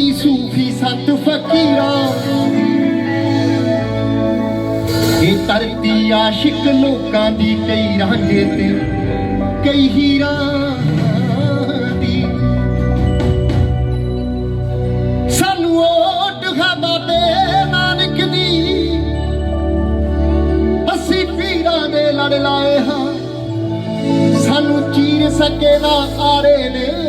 ਕਈ ਸੂਫੀ ਸੰਤ ਫਕੀਰਾਂ। ਇਹ ਧਰਤੀ ਆਸ਼ਿਕ ਲੋਕਾਂ ਦੀ ਕਈ ਰਾਂਝੇ ਤੇ, ਕਈ ਹੀਰਾਂ ਦੀ। ਸਾਨੂੰ ਓਟ ਬਾਬੇ ਨਾਨਕ ਦੀ। ਅਸੀਂ ਪੀਰਾਂ ਦੇ ਲੜ ਲਾਏ ਹਾਂ। ਸਾਨੂੰ ਚੀਰ ਸਕੇ ਨਾ ਆਰੇ ਨੇ।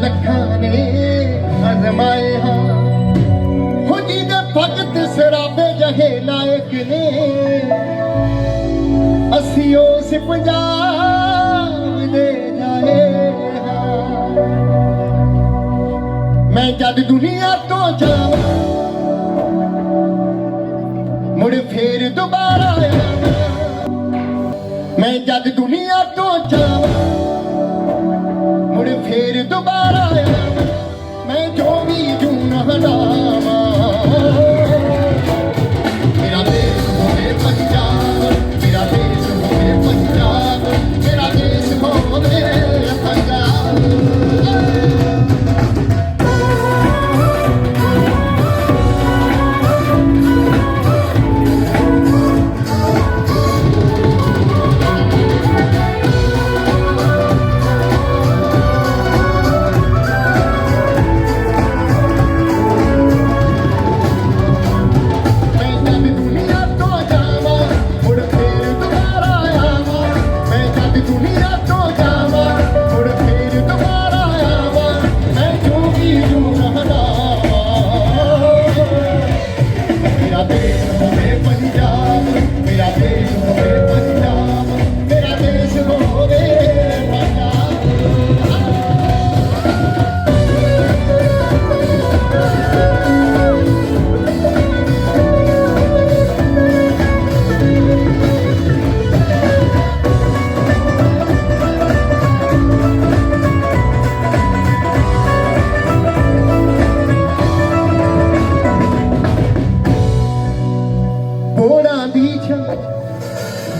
ਲੱਖਾਂ ਨੇ ਅਜ਼ਮਾਏ ਹਾਂ ਹੋ ਜੀ ਦੇ ਭਗਤ ਸਰਾਬੇ ਜਹੇ ਲਾਇਕ ਨੇ ਅਸੀਂ ਉਸ ਪੰਜਾਬ ਦੇ ਜਾਏ ਹਾਂ ਮੈਂ ਜਦ ਦੁਨੀਆ ਤੋਂ ਜਾਵਾਂ ਮੁੜ ਫੇਰ ਦੁਬਾਰਾ ਆਵਾਂ ਮੈਂ ਜਦ ਦੁਨੀਆ ਤੋਂ ਜਾਵਾਂ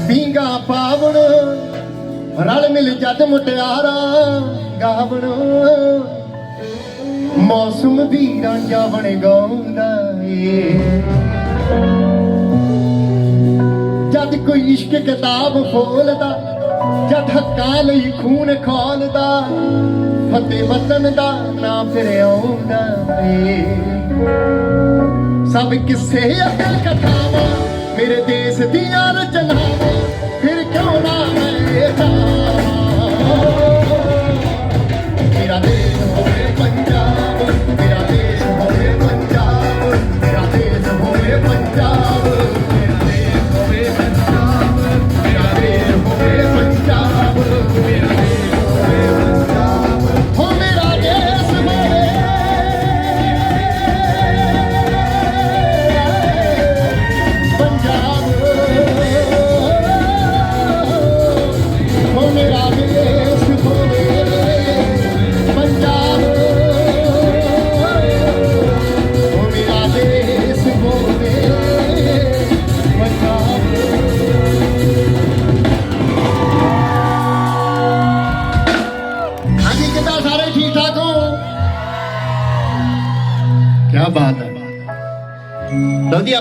ਪੀਂਗਾ ਪਾਵਣ, ਰਲ ਮਿਲ ਜਦ ਮੁਟਿਆਰਾਂ ਗਾਵਣ। ਮੌਸਮ ਵੀ ਰਾਂਝਾ ਗਾਉਂਦਾ ਏ। ਜਦ ਕੋਈ ਇਸ਼ਕ ਕਿਤਾਬ ਫੋਲਦਾ ਜਦ ਹੱਕਾਂ ਲਈ ਖੂਨ ਖੋਲਦਾ, ਫਤਿਹ ਵਤਨ ਦਾ ਨਾਂ ਫਿਰ ਆਉਂਦਾ ਏ। ਸਭ ਕਿਸੇ ਅਕਲ ਕਥਾਵਾਂ ਮੇਰੇ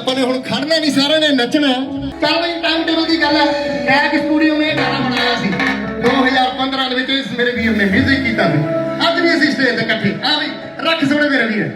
ਆਪਾਂ ਨੇ ਹੁਣ ਖੜਨਾ ਨਹੀਂ, ਸਾਰਿਆਂ ਨੇ ਨੱਚਣਾ। ਚੱਲ ਬਈ ਟਾਈਮ ਟੇਬਲ ਦੀ ਗੱਲ ਹੈ। ਕੈਕ ਸਟੂਡੀਓ ਨੇ ਗਾਣਾ ਬਣਾਇਆ ਸੀ। 2015 ਦੇ ਵਿੱਚ ਇਸ ਮੇਰੇ ਵੀਰ ਨੇ ਮਿਊਜ਼ਿਕ ਕੀਤਾ ਸੀ। ਅੱਜ ਵੀ ਅਸੀਂ ਸਟੇਜ ਤੇ ਇਕੱਠੇ। ਆ ਬਈ, ਰੱਖ ਸੋਹਣੇ ਮੇਰੇ ਵੀਰ।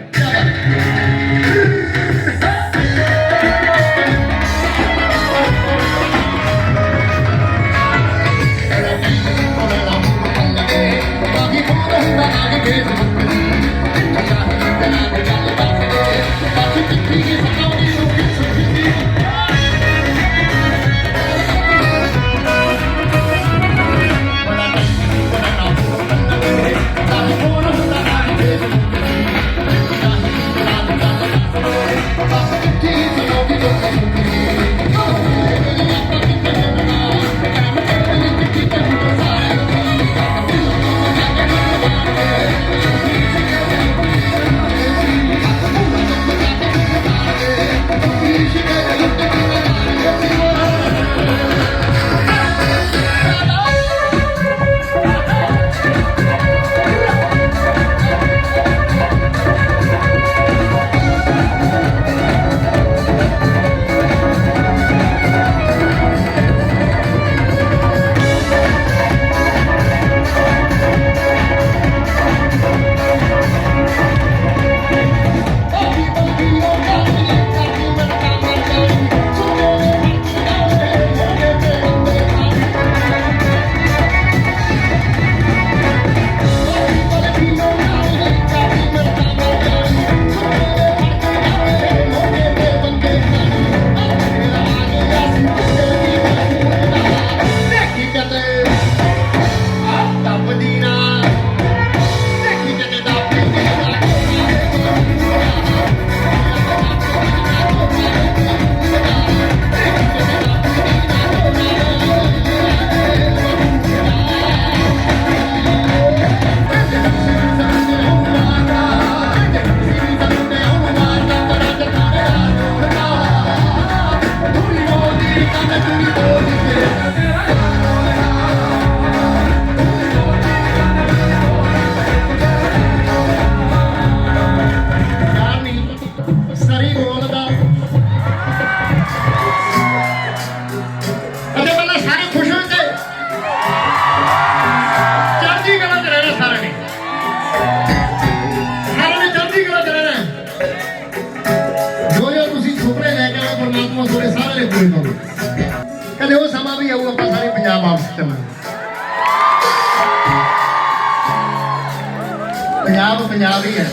ਪੰਜਾਬ ਹੀ ਹੈ।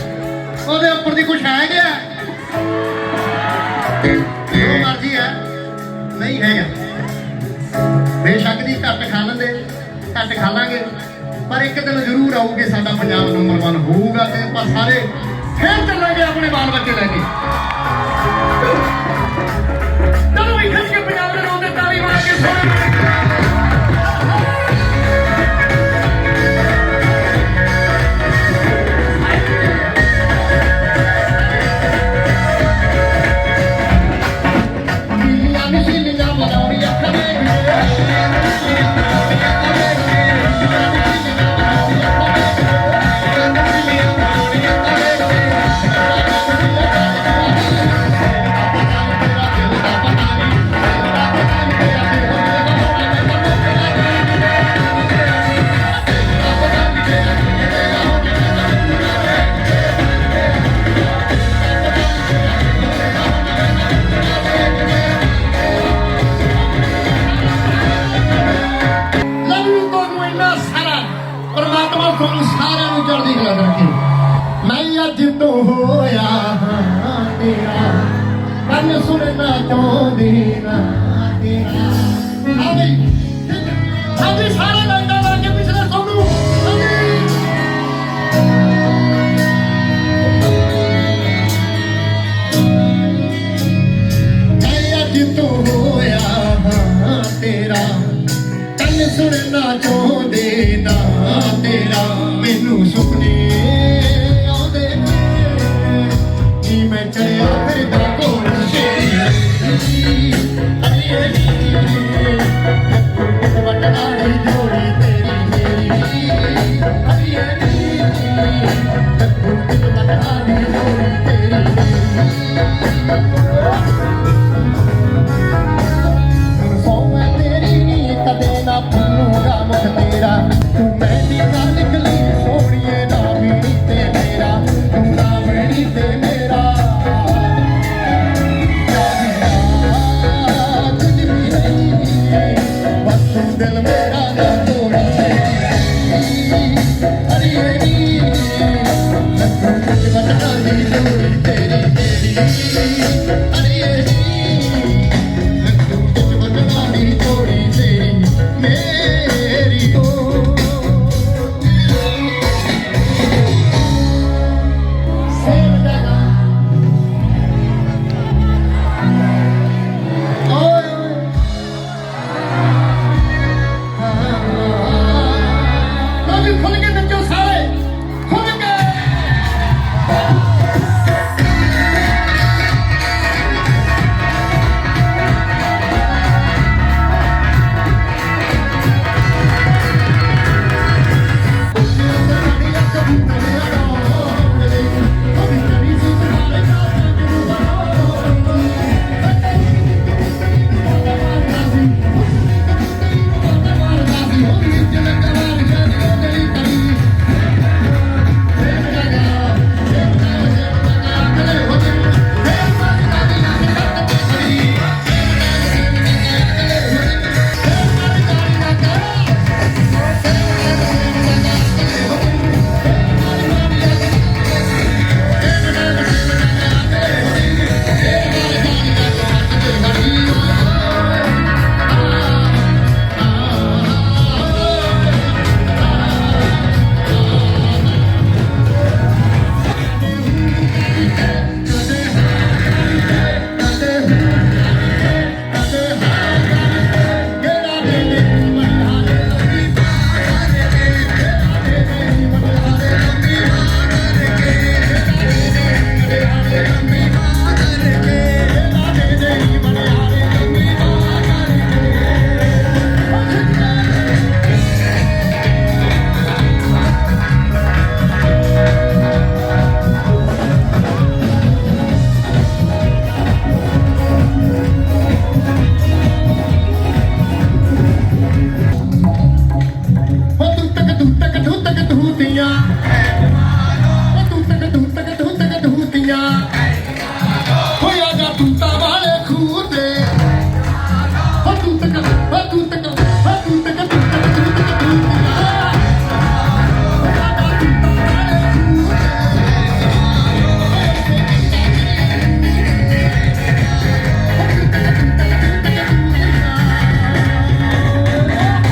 ਉਹਦੇ ਉੱਪਰ ਦੀ ਕੁਝ ਹੈ ਗਿਆ ਜੋ ਮਰਜ਼ੀ ਹੈ, ਨਹੀਂ ਹੈਗਾ। ਬੇਸ਼ੱਕ ਦੀ ਘੱਟ ਖਾ ਲੈਂਦੇ, ਘੱਟ ਖਾ ਲਾਂਗੇ। ਪਰ ਇੱਕ ਦਿਨ ਜ਼ਰੂਰ ਆਊਗੇ, ਸਾਡਾ ਪੰਜਾਬ ਨੰਬਰ 1 ਹੋਊਗਾ ਤੇ ਆਪਾਂ ਸਾਰੇ ਫੇਰ ਚੱਲਾਂਗੇ ਆਪਣੇ ਬਾਲ ਬੱਚੇ ਲੈ ਕੇ। ਚਲੋ ਵੀ ਖੱਜ ਕੇ ਪੰਜਾਬ ਦੇ ਰੋਂ ਤਾਲੀ ਮਾਰ ਕੇ ਸੋਹਣੇ ਪਰਮਾਤਮਾ ਤੁਹਾਨੂੰ ਸਾਰਿਆਂ ਨੂੰ ਚੜ੍ਹਦੀ ਕਲਾ ਰੱਖੇ। ਮੈਂ ਅੱਜ ਤੋਂ ਹੋਇਆ ਹਾਂ ਤੇਰਾ ਕੰਨ ਸੁਣਨਾ ਚਾਹੁੰਦੀ ਨਾ ਤੇਰਾ ਆ ਬਈ ਸਾਰੇ ਲਾਈਨਾਂ ਲਾ ਕੇ ਪਿਛਲੇ ਤੁਹਾਨੂੰ ਹਾਂਜੀ ਮੈਂ ਅੱਜ ਤੋਂ ਹੋਇਆ ਹਾਂ ਤੇਰਾ ਕੰਨ ਸੁਣਨਾ ਚਾਹੁੰਦੇ ਤੇਰਾ ਮੈਨੂੰ ਸੁਪਨੇ ਆਉਂਦੇ ਨੇ। ਨੀ ਮੈਂ ਚੜਿਆ ਫਿਰਦਾ ਕੋਲ ਸ਼ੇਰੀ। ਅਰੇ ਨੀ ਵਟਣਾ ਦੀ ਜੋੜੀ ਤੇਰੀ ਮੇਰੀ ਅਰੇ